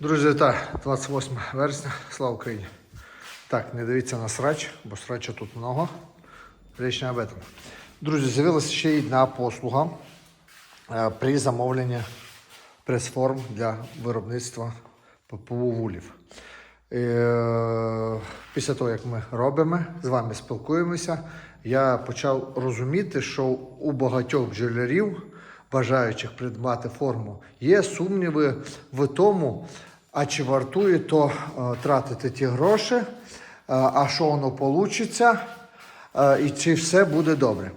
Друзі, вітаю, 28 вересня, слава Україні. Так, не дивіться на срач, бо срача тут много. Річ не об этом. Друзі, з'явилася ще одна послуга е, при замовленні прес-форм для виробництва ППУ вулів. Е, Після того, як ми робимо, з вами спілкуємося, я почав розуміти, що у багатьох бджолярів, бажаючих придбати форму, є сумніви в тому, а чи вартує то е, тратити ті гроші, е, а що воно вийде, і чи все буде добре. Е,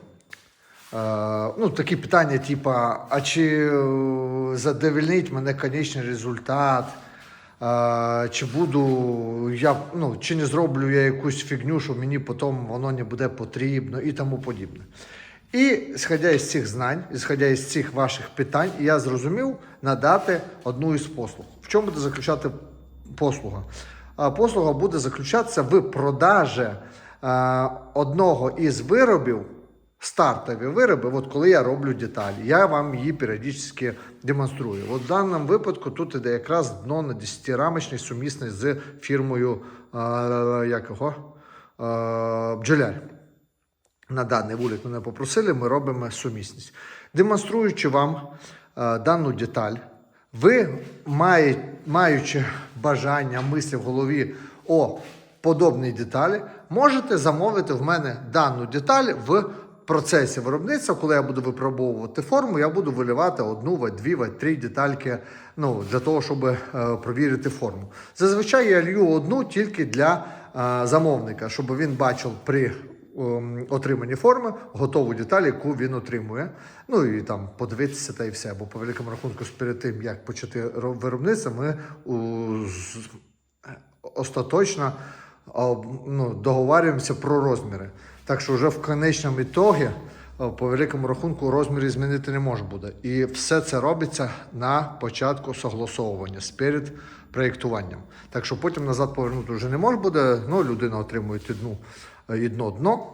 ну, такі питання, типа, а чи задовольнить мене конечний результат? Чи буду я, ну, чи не зроблю я якусь фігню, що мені потім воно не буде потрібно і тому подібне. І сходя із цих знань, ісходя із цих ваших питань, я зрозумів надати одну із послуг. Чому буде заключати послуга? Послуга буде заключатися в продажі одного із виробів, стартові вироби, от коли я роблю деталі, я вам її періодично демонструю. От в даному випадку тут іде якраз дно на 10-рамочний сумісний з фірмою е, як. На даний вулик мене попросили, ми робимо сумісність. Демонструючи вам дану деталь, ви, маючи бажання, мислі в голові о подобній деталі, можете замовити в мене дану деталь в процесі виробництва, коли я буду випробовувати форму, я буду виливати одну, дві, три детальки ну, для того, щоб е, провірити форму. Зазвичай я лью одну тільки для е, замовника, щоб він бачив при ем, отриманні форми готову деталь, яку він отримує. Ну і там подивитися та й все. Бо по великому рахунку, перед тим як почати ро- виробництво, ми остаточно ну, договарюємося про розміри. Так що вже в конечному ітогі, по великому рахунку, розміри змінити не може буде. І все це робиться на початку согласовування перед проєктуванням. Так що потім назад повернути вже не може буде. Ну, людина отримує одну, одно дно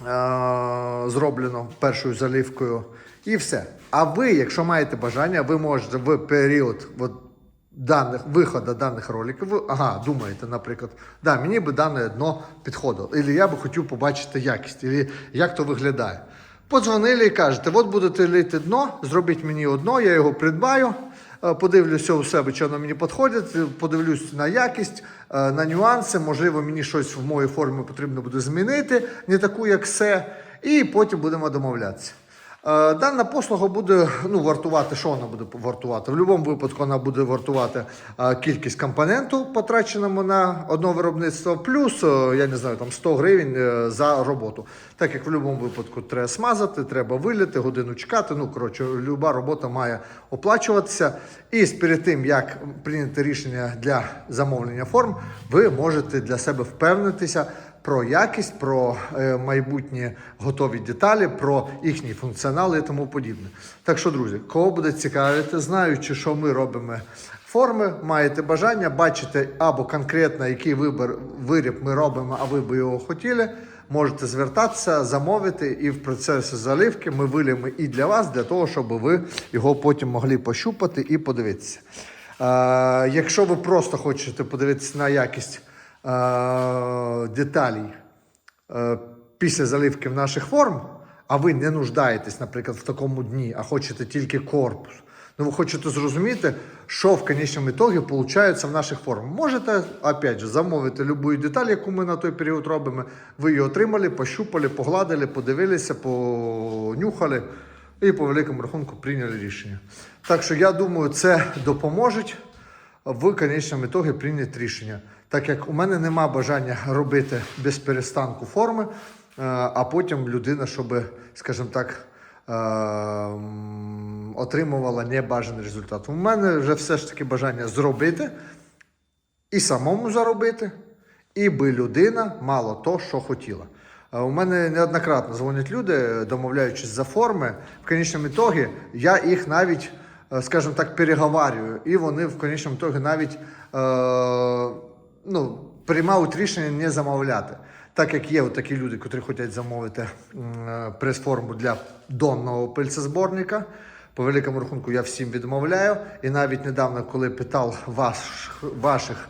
е, зроблено першою заливкою, і все. А ви, якщо маєте бажання, ви можете в період от, даних виходу даних роликів, ви, ага, думаєте, наприклад, да, мені би дане дно підходило, або я би хотів побачити якість, або як то виглядає. Подзвонили і кажете, от будете лити дно, зробіть мені одно, я його придбаю. Е, Подивлюся у себе, чи воно мені підходить, е, подивлюсь на якість, е, на нюанси. Можливо, мені щось в моїй формі потрібно буде змінити, не таку, як все, і потім будемо домовлятися. Е, Дана послуга буде ну, вартувати. Що вона буде вартувати? В будь-якому випадку вона буде вартувати е, кількість компоненту, потраченому на одне виробництво, плюс, е, я не знаю, там 100 гривень за роботу. Так як в будь-якому випадку треба смазати, треба вилити, годину чекати. Ну, коротше, люба робота має оплачуватися. І перед тим, як прийняти рішення для замовлення форм, ви можете для себе впевнитися про якість, про е, майбутні готові деталі, про їхній функціонал і тому подібне. Так що, друзі, кого буде цікавити, знаючи, що ми робимо форми, маєте бажання бачити або конкретно який вибір виріб ми робимо, а ви би його хотіли. Можете звертатися, замовити, і в процесі заливки ми вилємо і для вас, для того, щоб ви його потім могли пощупати і подивитися. Е, якщо ви просто хочете подивитися на якість деталей е, після заливки в наших форм, а ви не нуждаєтесь, наприклад, в такому дні, а хочете тільки корпус. Ну, ви хочете зрозуміти, що в конечному ітогі виходить в наших формах. Можете, опять же, замовити будь-яку деталь, яку ми на той період робимо. Ви її отримали, пощупали, погладили, подивилися, понюхали і по великому рахунку прийняли рішення. Так що я думаю, це допоможе в конечному ітогі прийняти рішення. Так як у мене нема бажання робити без перестанку форми, е, а потім людина, щоб, скажімо так, е, отримувала небажаний результат. У мене вже все ж таки бажання зробити і самому заробити, і би людина мала то, що хотіла. Е, У мене неоднократно дзвонять люди, домовляючись за форми. В конечному ітогі я їх навіть, скажімо так, переговарюю, і вони в конечному тогі навіть е, ну, приймають рішення не замовляти. Так як є такі люди, котрі хочуть замовити е, прес-форму для донного пильцезборника, По великому рахунку я всім відмовляю. І навіть недавно, коли питав ваш, ваших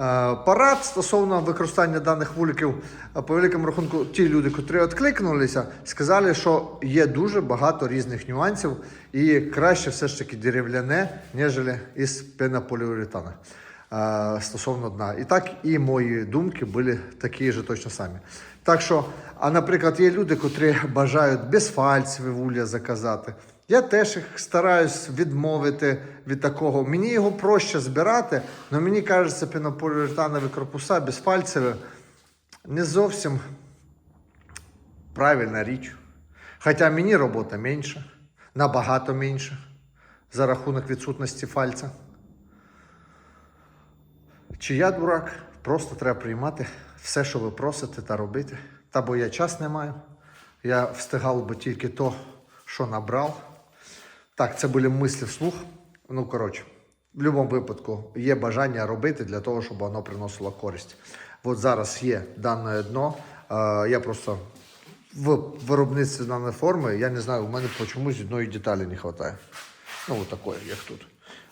е, порад стосовно використання даних вуликів, е, по великому рахунку, ті люди, котрі відкликнулися, сказали, що є дуже багато різних нюансів, і краще все ж таки дерев'яне, ніж із пенополіуретана е, стосовно дна. І так і мої думки були такі ж точно самі. Так що, а наприклад, є люди, котрі бажають безфальцеві вуля заказати. Я теж їх стараюсь відмовити від такого. Мені його проще збирати, але мені кажеться, пінополіуретанові корпуса безфальцеві не зовсім правильна річ. Хоча мені робота менша, набагато менша за рахунок відсутності фальця. Чи я дурак? Просто треба приймати все, що ви просите, та робити. Та бо я час не маю. Я встигав би тільки то, що набрав. Так, це були мислі вслух. Ну, коротше, в будь-якому випадку є бажання робити для того, щоб воно приносило користь. От зараз є дане дно. Е, я просто в виробництві даної форми, я не знаю, у мене чомусь одної деталі не вистачає. Ну, от такої, як тут.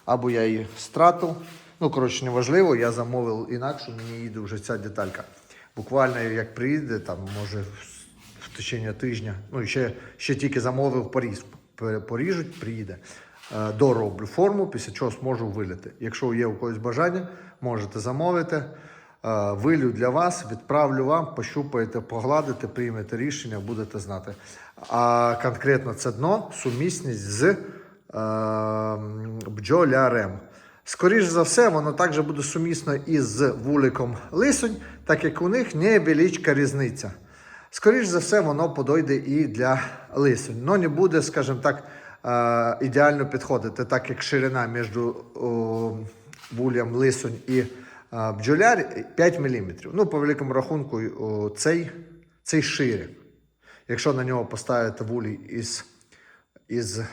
Або я її стратив. Ну, коротше, неважливо, я замовив інакше, мені їде вже ця деталька. Буквально як приїде, там, може, в- течение тижня, ну, ще, ще тільки замовив поріз. Поріжуть, приїде. Е, Дороблю форму, після чого зможу вилити. Якщо є у когось бажання, можете замовити. Е, Вилю для вас, відправлю вам, пощупаєте, погладите, приймете рішення, будете знати. А конкретно це дно сумісність з е, бджолярем. Скоріше за все, воно також буде сумісно із вуликом лисонь, так як у них невеличка різниця. Скоріше за все, воно подойде і для лисонь. Но не буде, скажімо так, е, ідеально підходити, так як ширина між вулям лисонь і е, бджоляр 5 мм. Ну, по великому рахунку, цей, цей шире. Якщо на нього поставити вулі із, із е,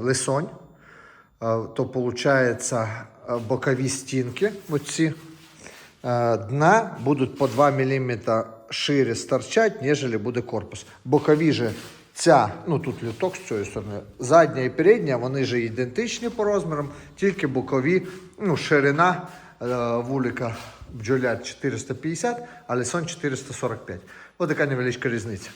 лисонь, то виходить бокові стінки, оці дна будуть по 2 мм шире стирчать, ніж буде корпус. Бокові же ця, ну тут люток з цієї сторони, задня і передня, вони же ідентичні по розмірам, тільки бокові, ну, ширина е, вулика бджоляр 450, а лисон 445. Ось така невеличка різниця.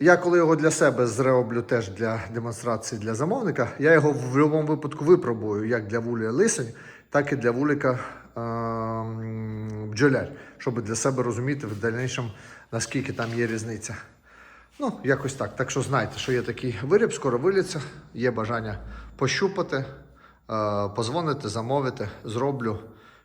Я коли його для себе зроблю теж для демонстрації для замовника, я його в будь-якому випадку випробую як для вулія лисень, так і для вулика бджоляр, щоб для себе розуміти в дальнішому, наскільки там є різниця. Ну, якось так. Так що знайте, що є такий виріб, скоро виліться, є бажання пощупати, е, позвонити, замовити, зроблю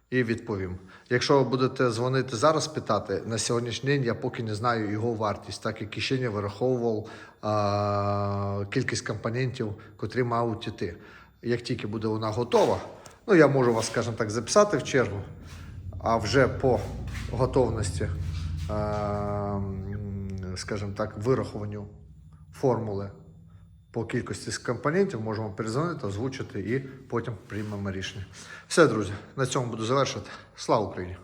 і відповім. Якщо будете дзвонити зараз, питати, на сьогоднішній день я поки не знаю його вартість, так як не вираховував е, кількість компонентів, котрі мають іти. Як тільки буде вона готова, ну я можу вас, скажімо так, записати в чергу, а вже по готовності, е, скажімо так, вирахуванню формули по кількості компонентів можемо перезвонити, озвучити і потім приймемо рішення. Все, друзі, на цьому буду завершувати. Слава Україні!